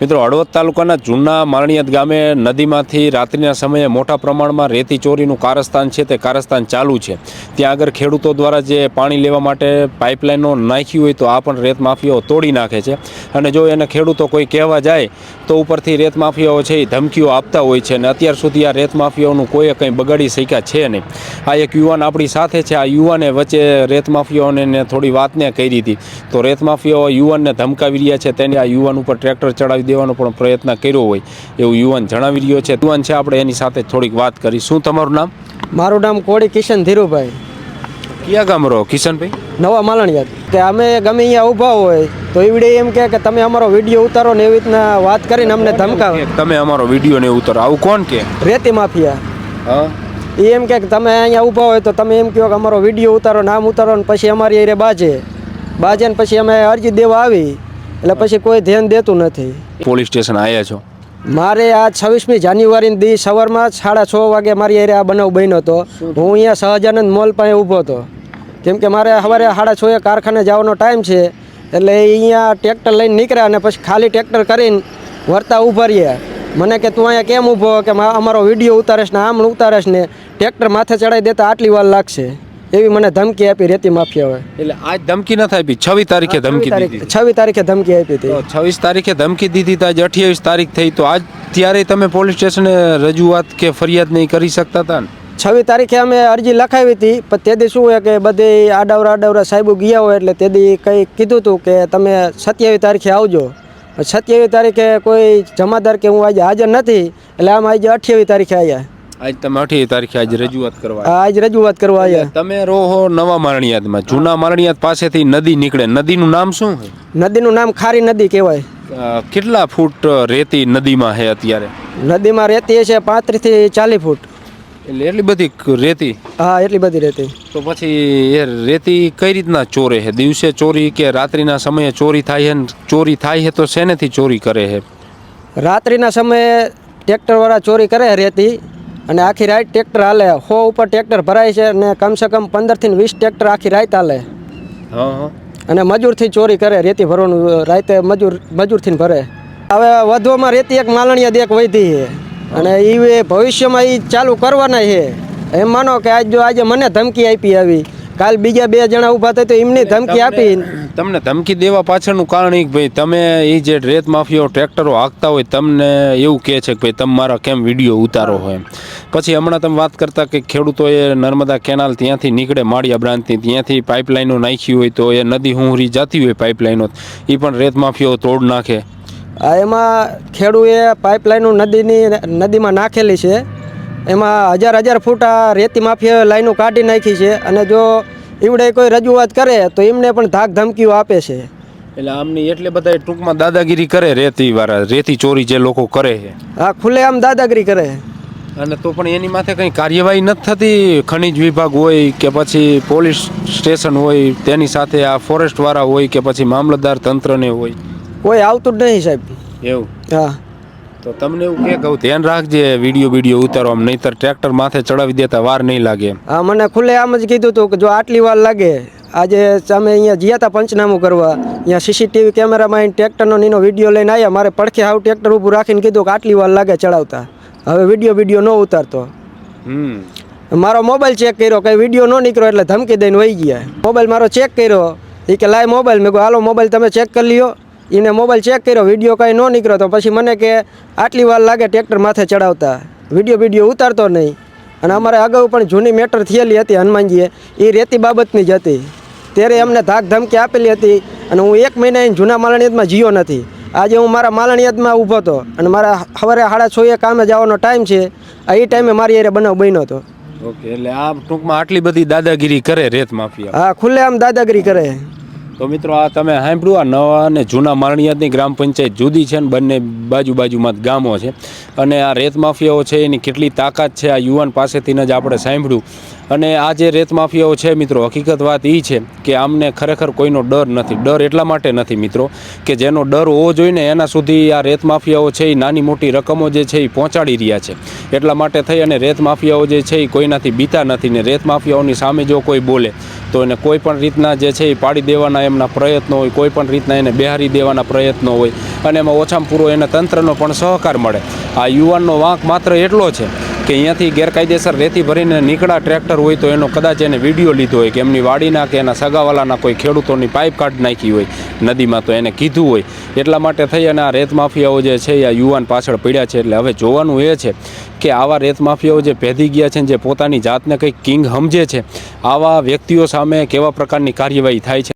મિત્રો, હળવદ તાલુકાના જૂના મારણિયત ગામે નદીમાંથી રાત્રિના સમયે મોટા પ્રમાણમાં રેતી ચોરીનું કારસ્તાન છે, તે કારસ્તાન ચાલુ છે. ત્યાં આગળ ખેડૂતો દ્વારા જે પાણી લેવા માટે પાઇપલાઇનો નાખી હોય તો આ પણ રેત માફિયાઓ તોડી નાખે છે. અને જો એને ખેડૂતો કોઈ કહેવા જાય, તો ઉપરથી રેત માફિયાઓ છે એ ધમકીઓ આપતા હોય છે અને અત્યાર સુધી આ રેત માફિયાઓનું કોઈએ કંઈ બગાડી શક્યા છે નહીં. આ એક યુવાન આપણી સાથે છે. આ યુવાને વચ્ચે રેત માફિયાઓને થોડી વાતને કરી હતી તો રેત માફિયાઓ યુવાનને ધમકાવી રહ્યા છે. તેને આ યુવાન ઉપર ટ્રેક્ટર ચડાવી દેવાનો પણ પ્રયત્ન કર્યો હોય એવું યુવાન જણાવી રહ્યો છે. યુવાન છે આપણે એની સાથે થોડીક વાત કરી શું તમારું નામ? મારું નામ કોળી કિશન ધીરુભાઈ. ક્યાં ગામ રહો? કિશનભાઈ? નવા માલણિયા. કે અમે ગમે અહીંયા ઊભા હોય તો એવડે એમ કહે કે તમે અમારો વીડિયો ઉતારો ને એવી રીતના વાત કરીને અમને ધમકાવે. તમે અમારો વીડિયો ને ઉતારો? આવું કોણ કે? રેતી માફિયા. હા. એ એમ કે તમે અહીંયા ઊભા હોય તો તમે એમ કહો કે અમારો વીડિયો ઉતારો નામ ઉતારો ને પછી અમારી એરે બાજે. બાજે ને પછી અમે અરજી દેવા આવી. એટલે પછી કોઈ ધ્યાન દેતું નથી. પોલીસ સ્ટેશન આવ્યા છો? મારે આ છવ્વીસમી જાન્યુઆરી દી સવારમાં સાડા છ વાગે મારી એરે આ બનાવ બન્યો હતો. હું અહીંયા સહજાનંદ મોલ પાસે ઊભો હતો. કેમ કે મારે સવારે સાડા છ એ કારખાને જવાનો ટાઈમ છે એટલે અહીંયા ટ્રેક્ટર લઈને નીકળ્યા અને પછી ખાલી ટ્રેક્ટર કરીને વરતા ઊભા રહ્યા. મને કે તું અહીંયા કેમ ઊભો? કે અમારો વીડિયો ઉતારેશ ને આમ ઉતારેશ ને ટ્રેક્ટર માથે ચડાવી દેતા આટલી વાર લાગશે. એવી મને ધમકી આપી રેતી માફિયાઓએ એટલે આજ ધમકી નથી આપી? છવ્વીસ તારીખે ધમકી દીધી. છવ્વીસ તારીખે ધમકી આપી હતી. છવ્વીસ તારીખે ધમકી દીધી તો આજ અઠ્યાવીસ તારીખ થઈ. તો આજ ત્યારે તમે પોલીસ સ્ટેશને રજૂઆત કે ફરિયાદ નહીં કરી શકતા હતા ને? છવ્વીસ તારીખે અમે અરજી લખાવી હતી પણ તે દી શું હોય કે બધે આડાવરા આડાવરા સાહેબો ગયા હોય એટલે તે દી કંઈ કીધું હતું કે તમે સત્યાવીસ તારીખે આવજો. સત્યાવીસ તારીખે કોઈ જમાદાર કે હું આજે હાજર નથી એટલે આમ આજે અઠ્યાવીસ તારીખે આવ્યા આજ તમે અઠ્યાવીસ તારીખે આજ રજૂઆત કરવા આજ રજૂઆત કરવા આવ્યા. તમે રહો નવા મારણિયાદમાં. જૂના મારણિયાત પાસેથી નદી નીકળે. નદીનું નામ શું નદીનું નામ ખારી નદી કહેવાય. કેટલા ફૂટ રેતી નદીમાં છે અત્યારે? નદીમાં રેતી છે પાંત્રીસથી ચાલીસ ફૂટ. એટલે એટલી બધી રેતી? હા એટલી બધી રેતી. તો પછી એ રેતી કઈ રીતના ચોરે છે દિવસે ચોરી કે રાત્રિના સમયે ચોરી થાય છે ને ચોરી થાય છે તો શેનેથી ચોરી કરે છે રાત્રિના સમયે ટ્રેક્ટરવાળા ચોરી કરે રેતી. અને આખી રાત ટ્રેક્ટર હાલે. સો ઉપર ટ્રેક્ટર ભરાય છે અને કમસે કમ પંદરથી વીસ ટ્રેક્ટર આખી રાત હાલે. હા હા. અને મજૂરથી ચોરી કરે રેતી ભરવાનું રાતે મજૂર મજૂરથી ભરે. હવે વધવામાં રેતી એક માલણીયા એક વધી છે. અને એ ભવિષ્યમાં એ ચાલુ કરવાના છે. એમ માનો કે આજ જો આજે મને ધમકી આપી આવી. કાલ બીજા બે જણા ઊભા થાય તો એમની ધમકી આપી. તમને ધમકી દેવા પાછળનું કારણ એ ભાઈ તમે એ જે રેત માફિયાઓ, ટ્રેક્ટરો હાંકતા હોય તમને એવું કહે છે કે ભાઈ તમે મારા કેમ વીડિયો ઉતારો હોય પછી હમણાં તમે વાત કરતા કે ખેડૂતોએ નર્મદા કેનાલ ત્યાંથી નીકળે, માળિયા બ્રાન્ચથી ત્યાંથી પાઇપલાઇનો નાખી હોય તો એ નદી હુંહરી જતી હોય પાઇપલાઇનો. એ પણ રેત માફિયાઓ તોડ નાખે. એમાં ખેડૂએ પાઇપલાઇનો નદીની, નદીમાં નાખેલી છે. એમાં હજાર હજાર ફૂટ આ રેતી માફિયા લાઈનો કાઢી નાખી છે અને જો એવડે કોઈ રજૂઆત કરે તો એમને પણ ધાક ધમકીઓ આપે છે. એટલે આમની એટલે બધા ટૂંકમાં દાદાગીરી કરે રેતી વાળા રેતી ચોરી જે લોકો કરે છે. આ ખુલ્લે આમ દાદાગીરી કરે. અને તો પણ એની માથે કંઈ કાર્યવાહી નથી થતી? ખનિજ વિભાગ હોય કે પછી પોલીસ સ્ટેશન હોય તેની સાથે આ ફોરેસ્ટ વાળા હોય કે પછી મામલતદાર તંત્રને હોય? કોઈ આવતું જ નહીં સાહેબ. એવું? હા. તો તમને એવું કે કહું ધ્યાન રાખજે વીડિયો વીડિયો ઉતારો આમ નહીતર ટ્રેક્ટર માથે ચડાવી દેતા વાર નહીં લાગે. હા મને ખુલ્લે આમ જ કીધું હતું કે જો આટલી વાર લાગે આજે અમે અહીંયા ગયા હતા પંચનામું કરવા અહીંયા સીસીટીવી કેમેરામાં ટ્રેક્ટરનો નીનો વીડિયો લઈને આવ્યા મારે પડખે હાવ ટ્રેક્ટર ઊભું રાખીને કીધું કે આટલી વાર લાગે ચડાવતા. હવે વીડિયો વીડિયો ન ઉતારતો. હમ. મારો મોબાઈલ ચેક કર્યો કંઈ વીડિયો ન નીકળ્યો એટલે ધમકી દઈને વહી ગયા. મોબાઈલ મારો ચેક કર્યો એ કે લાય મોબાઈલ. મેં કહું હાલો મોબાઈલ તમે ચેક કરી લ્યો. એને મોબાઈલ ચેક કર્યો વીડિયો કાંઈ ન નીકળ્યો તો પછી મને કે આટલી વાર લાગે ટ્રેક્ટર માથે ચડાવતા. વીડિયો વીડિયો ઉતારતો નહીં. અને અમારે અગાઉ પણ જૂની મેટર થયેલી હતી હનુમાનજીએ એ રેતી બાબતની જ હતી. ત્યારે એમને ધાક ધમકી આપેલી હતી અને હું એક મહિના અહીં જૂના માલણિયાદમાં જીયો નથી. આજે હું મારા માલણિયાદમાં ઊભો હતો અને મારા સવારે સાડા છ એ કામે જવાનો ટાઈમ છે. આ એ ટાઈમે મારી એરે બનાવ બન્યો હતો. ઓકે એટલે આ ટૂંકમાં આટલી બધી દાદાગીરી કરે રેત માફિયા. હા ખુલ્લે આમ દાદાગીરી કરે. તો મિત્રો આ તમે સાંભળ્યું, આ નવા અને જૂના મારણિયાતની ગ્રામ પંચાયત જુદી છે ને બંને બાજુ બાજુમાં ગામો છે. અને આ રેત માફિયાઓ છે, એની કેટલી તાકાત છે, આ યુવાન પાસેથી જ આપણે સાંભળ્યું. અને આ જે રેત માફિયાઓ છે મિત્રો, હકીકત વાત એ છે કે આમને ખરેખર કોઈનો ડર નથી. ડર એટલા માટે નથી મિત્રો કે જેનો ડર હોવો જોઈએ ને એના સુધી આ રેત માફિયાઓ છે એ નાની મોટી રકમો જે છે એ પહોંચાડી રહ્યા છે. એટલા માટે થઈ અને રેત માફિયાઓ જે છે એ કોઈનાથી બીતા નથી ને રેત માફિયાઓની સામે જો કોઈ બોલે, તો એને કોઈ પણ રીતના જે છે એ પાડી દેવાના એમના પ્રયત્નો હોય, કોઈ પણ રીતના એને બિહારી દેવાના પ્રયત્નો હોય અને એમાં ઓછામાં પૂરો એને તંત્રનો પણ સહકાર મળે. આ યુવાનનો વાંક માત્ર એટલો છે કે અહીંયાથી ગેરકાયદેસર રેતી ભરીને નીકળા ટ્રેક્ટર હોય તો એનો કદાચ એને વીડિયો લીધો હોય કે એમની વાડીના કે એના સગાવાલાના કોઈ ખેડૂતોની પાઇપ કાઢ નાખી હોય, નદીમાં તો એને કીધું હોય. એટલા માટે થઈ અને આ રેત માફિયાઓ જે છે એ આ યુવાન પાછળ પડ્યા છે એટલે હવે જોવાનું એ છે કે આવા રેત માફિયાઓ જે ભેદી ગયા છે જે પોતાની જાતને કંઈક કિંગ સમજે છે, આવા વ્યક્તિઓ સામે કેવા પ્રકારની કાર્યવાહી થાય છે?